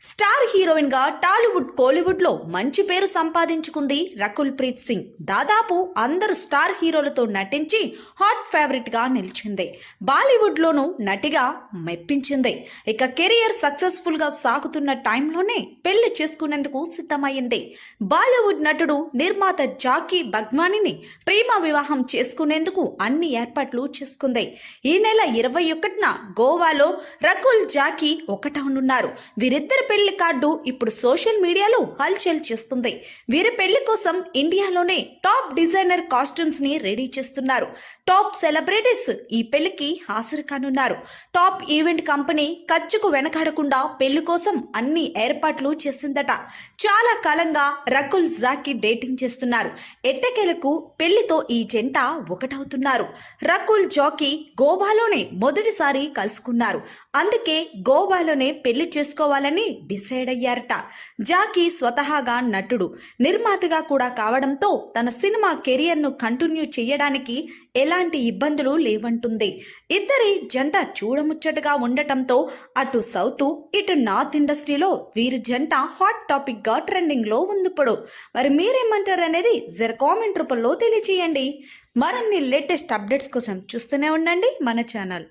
Star హీరోయిన్గా టాలీవుడ్ కోలీవుడ్లో మంచి పేరు సంపాదించుకుంది రకుల్ ప్రీత్ సింగ్. దాదాపు అందరు స్టార్ హీరోలతో నటించి హాట్ ఫేవరెట్గా నిలిచింది. బాలీవుడ్ లోనూ నటిగా మెప్పించింది. ఇక కెరియర్ సక్సెస్ఫుల్గా సాగుతున్న టైంలోనే పెళ్ళి చేసుకునేందుకు సిద్ధమైంది బాలీవుడ్ నటుడు నిర్మాత జాకీ బగ్వానిని ప్రేమ వివాహం చేసుకునేందుకు అన్ని ఏర్పాట్లు చేసుకుంది. ఈ నెల ఇరవై ఒకటిన గోవాలో రకుల్ జాకీ ఒకటవనున్నారు వీరిద్దరు పెళ్ళి కార్డు ఇప్పుడు సోషల్ మీడియాలో హల్చల్ చేస్తుంది. వీరి పెళ్ళి కోసం ఇండియాలోనే టాప్ డిజైనర్ కాస్ట్యూమ్స్ని రెడీ చేస్తున్నారు. టాప్ సెలబ్రిటీస్ ఈ పెళ్ళికి హాజరు కానున్నారు. టాప్ ఈవెంట్ కంపెనీ ఖర్చుకు వెనకాడకుండా పెళ్ళి కోసం అన్ని ఏర్పాట్లు చేసిందట. చాలా కాలంగా రకుల్ జాకీ డేటింగ్ చేస్తున్నారు. ఎట్టకేలకు పెళ్ళితో ఈ జంట ఒకటవుతున్నారు. రకుల్ జాకీ గోవాలోనే మొదటిసారి కలుసుకున్నారు. అందుకే గోవాలోనే పెళ్ళి చేసుకోవాలని డిసైడ్ అయ్యారట జాకీ స్వతహాగా నటుడు. నిర్మాతగా కూడా కావడంతో తన సినిమా కెరియర్ను కంటిన్యూ చేయడానికి ఎలాంటి ఇబ్బందులు లేవంటుంది. ఇద్దరి జంట చూడముచ్చటగా ఉండటంతో అటు సౌత్ ఇటు నార్త్ ఇండస్ట్రీలో వీరి జంట హాట్ టాపిక్గా ట్రెండింగ్లో ఉంది ఇప్పుడు మరి మీరేమంటారు అనేది జర కామెంట్ రూపంలో తెలియచేయండి. మరిన్ని లేటెస్ట్ అప్డేట్స్ కోసం చూస్తూనే ఉండండి మన ఛానల్.